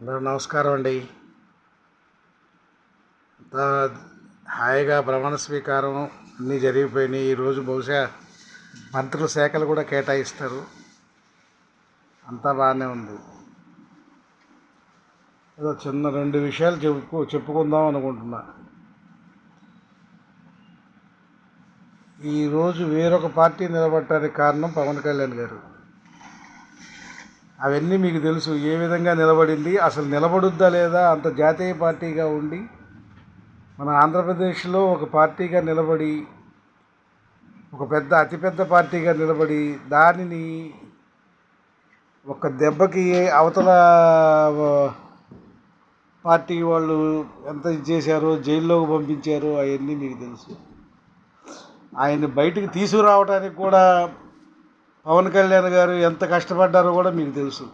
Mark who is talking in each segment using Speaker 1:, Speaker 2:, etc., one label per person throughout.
Speaker 1: అందరూ నమస్కారం అండి. హాయిగా భ్రమణ స్వీకారం అన్నీ జరిగిపోయినాయి. ఈరోజు బహుశా మంత్రుల శాఖలు కూడా కేటాయిస్తారు. అంతా బాగానే ఉంది. ఏదో చిన్న రెండు విషయాలు చెప్పుకో చెప్పుకుందాం అనుకుంటున్నా. ఈరోజు వేరొక పార్టీ నిలబడటానికి కారణం పవన్ కళ్యాణ్ గారు. అవన్నీ మీకు తెలుసు. ఏ విధంగా నిలబడింది? అసలు నిలబడుద్దా లేదా? అంత జాతీయ పార్టీగా ఉండి మన ఆంధ్రప్రదేశ్లో ఒక పార్టీగా నిలబడి ఒక పెద్ద అతిపెద్ద పార్టీగా నిలబడి దానిని ఒక దెబ్బకి అవతల పార్టీ వాళ్ళు ఎంత చేశారో జైల్లోకి పంపించారో అవన్నీ మీకు తెలుసు. ఆయన్ని బయటకు తీసుకురావడానికి కూడా పవన్ కళ్యాణ్ గారు ఎంత కష్టపడ్డారో కూడా మీకు తెలుసు.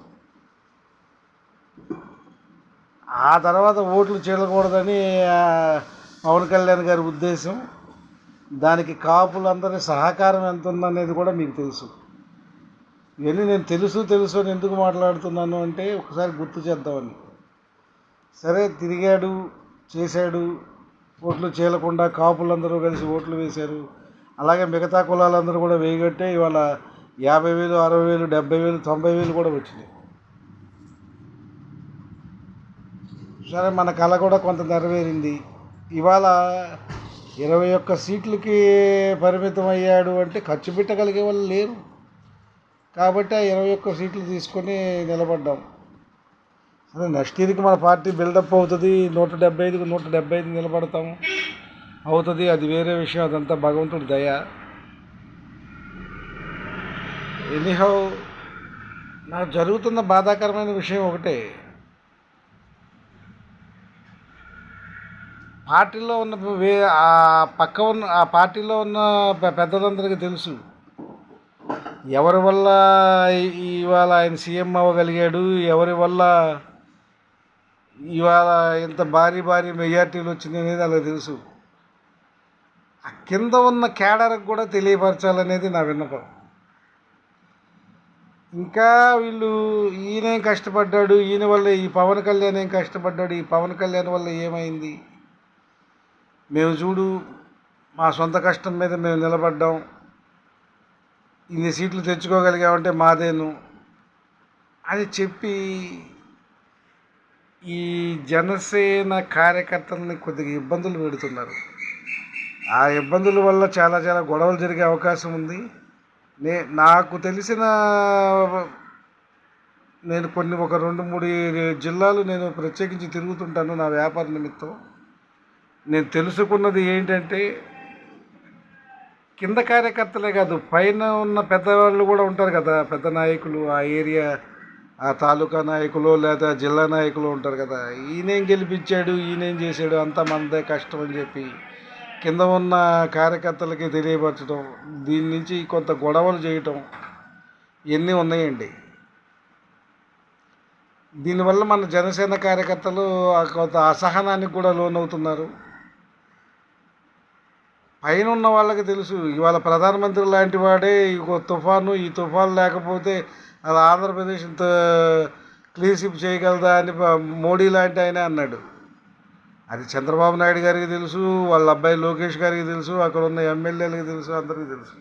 Speaker 1: ఆ తర్వాత ఓట్లు చేయకూడదని పవన్ కళ్యాణ్ గారి ఉద్దేశం దానికి కాపులందరి సహకారం ఎంత ఉందనేది కూడా మీకు తెలుసు. ఇవన్నీ నేను తెలుసు తెలుసు అని ఎందుకు మాట్లాడుతున్నాను అంటే ఒకసారి గుర్తు చేద్దామని. సరే తిరిగాడు చేశాడు ఓట్లు చేయకుండా కాపులందరూ కలిసి ఓట్లు వేశారు. అలాగే మిగతా కులాలందరూ కూడా వేయగట్టే ఇవాళ యాభై వేలు అరవై వేలు డెబ్బై వేలు తొంభై వేలు కూడా వచ్చినాయి. సరే మన కళ కూడా కొంత నెరవేరింది. ఇవాళ ఇరవై ఒక్క సీట్లకి పరిమితం అయ్యాడు అంటే ఖర్చు పెట్టగలిగే వాళ్ళు లేరు. కాబట్టి ఆ ఇరవై ఒక్క సీట్లు తీసుకొని నిలబడ్డాం. సరే నెక్స్ట్ ఇయర్కి మన పార్టీ బిల్డప్ అవుతుంది. నూట డెబ్బై ఐదుకి నూట డెబ్బై ఐదు నిలబడతాము అవుతుంది. అది వేరే విషయం. అదంతా భగవంతుడి దయ. ఎనీహౌ నాకు జరుగుతున్న బాధాకరమైన విషయం ఒకటే. పార్టీలో ఉన్న వే ఆ పక్క ఉన్న ఆ పార్టీలో ఉన్న పెద్దలందరికీ తెలుసు. ఎవరి వల్ల ఇవాళ ఆయన సీఎం అవ్వగలిగాడు? ఎవరి వల్ల ఇవాళ ఇంత భారీ భారీ మెజార్టీలు వచ్చింది అనేది అలా తెలుసు. ఆ కింద ఉన్న కేడర్కి కూడా తెలియపరచాలనేది నా విన్నపం. ఇంకా వీళ్ళు ఈయనేం కష్టపడ్డాడు ఈయన వల్ల ఈ పవన్ కళ్యాణ్ ఏం కష్టపడ్డాడు ఈ పవన్ కళ్యాణ్ వల్ల ఏమైంది? మేము చూడు మా సొంత కష్టం మీద మేము నిలబడ్డాం. ఇన్ని సీట్లు తెచ్చుకోగలిగామంటే మాదేను అని చెప్పి ఈ జనసేన కార్యకర్తలని కొద్దిగా ఇబ్బందులు పెడుతున్నారు. ఆ ఇబ్బందుల వల్ల చాలా చాలా గొడవలు జరిగే అవకాశం ఉంది. నే నాకు తెలిసిన నేను కొన్ని ఒక రెండు మూడు జిల్లాలు నేను ప్రత్యేకించి తిరుగుతుంటాను నా వ్యాపార నిమిత్తం. నేను తెలుసుకున్నది ఏంటంటే కింద కార్యకర్తలే కాదు పైన ఉన్న పెద్దవాళ్ళు కూడా ఉంటారు కదా పెద్ద నాయకులు ఆ ఏరియా ఆ తాలూకా నాయకులు లేదా జిల్లా నాయకులు ఉంటారు కదా ఈయనేం గెలిపించాడు ఈయనేం చేశాడు అంతా మనదే కష్టం అని చెప్పి కింద ఉన్న కార్యకర్తలకి తెలియపరచడం దీని నుంచి కొంత గొడవలు చేయటం ఇవన్నీ ఉన్నాయండి? దీనివల్ల మన జనసేన కార్యకర్తలు ఆ కొంత అసహనానికి కూడా లోనవుతున్నారు. పైన ఉన్న వాళ్ళకి తెలుసు ఇవాళ ప్రధానమంత్రి లాంటి వాడే ఇంకో తుఫాను ఈ తుఫాను లేకపోతే అది ఆంధ్రప్రదేశ్ ఇంత క్లీన్షిప్ చేయగలదా అని మోడీ లాంటి ఆయన అన్నాడు. అది చంద్రబాబు నాయుడు గారికి తెలుసు వాళ్ళ అబ్బాయి లోకేష్ గారికి తెలుసు అక్కడ ఉన్న ఎమ్మెల్యేలకు తెలుసు అందరికీ తెలుసు.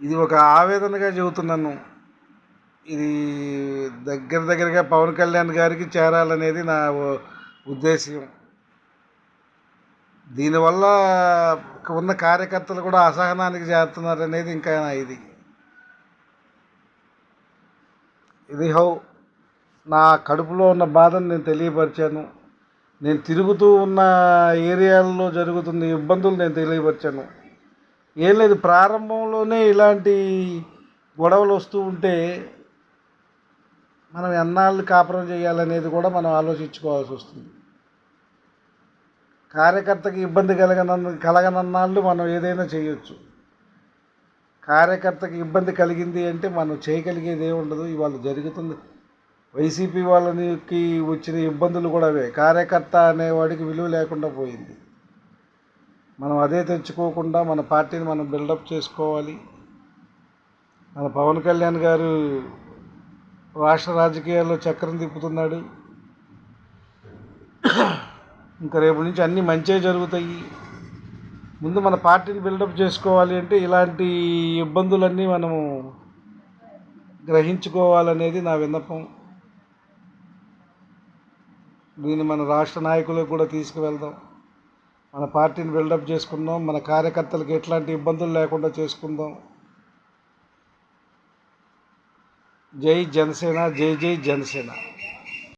Speaker 1: ఇది ఒక ఆవేదనగా చెబుతున్నాను ఇది దగ్గర దగ్గరగా పవన్ కళ్యాణ్ గారికి చేరాలనేది నా ఉద్దేశ్యం. దీనివల్ల ఉన్న కార్యకర్తలు కూడా అసహనానికి చేరుతున్నారు అనేది ఇంకా నా ఇది. ఇది హౌ నా కడుపులో ఉన్న బాధను నేను తెలియపరిచాను. నేను తిరుగుతూ ఉన్న ఏరియాల్లో జరుగుతున్న ఇబ్బందులు నేను తెలియపరిచాను. ఏం లేదు ప్రారంభంలోనే ఇలాంటి గొడవలు వస్తూ ఉంటే మనం ఎన్నాళ్ళు కాపురం చేయాలనేది కూడా మనం ఆలోచించుకోవాల్సి వస్తుంది. కార్యకర్తకి ఇబ్బంది కలగన కలగనన్నాళ్ళు మనం ఏదైనా చేయొచ్చు. కార్యకర్తకి ఇబ్బంది కలిగింది అంటే మనం చేయగలిగేది ఏముండదు ఇవాళ జరుగుతుంది. వైసీపీ వాళ్ళకి వచ్చిన ఇబ్బందులు కూడా అవే. కార్యకర్త అనేవాడికి విలువ లేకుండా పోయింది. మనం అదే తెచ్చుకోకుండా మన పార్టీని మనం బిల్డప్ చేసుకోవాలి. మన పవన్ కళ్యాణ్ గారు రాష్ట్ర రాజకీయాల్లో చక్రం తిప్పుతున్నాడు. ఇంకా రేపు నుంచి అన్నీ మంచే జరుగుతాయి. ముందు మన పార్టీని బిల్డప్ చేసుకోవాలి అంటే ఇలాంటి ఇబ్బందులన్నీ మనము గ్రహించుకోవాలనేది నా విన్నపం. దీన్ని మన రాష్ట్ర నాయకులకు కూడా తీసుకువెళ్దాం. మన పార్టీని బిల్డప్ చేసుకుందాం. మన కార్యకర్తలకు ఎట్లాంటి ఇబ్బందులు లేకుండా చేసుకుందాం. జై జనసేన జై జై జనసేన.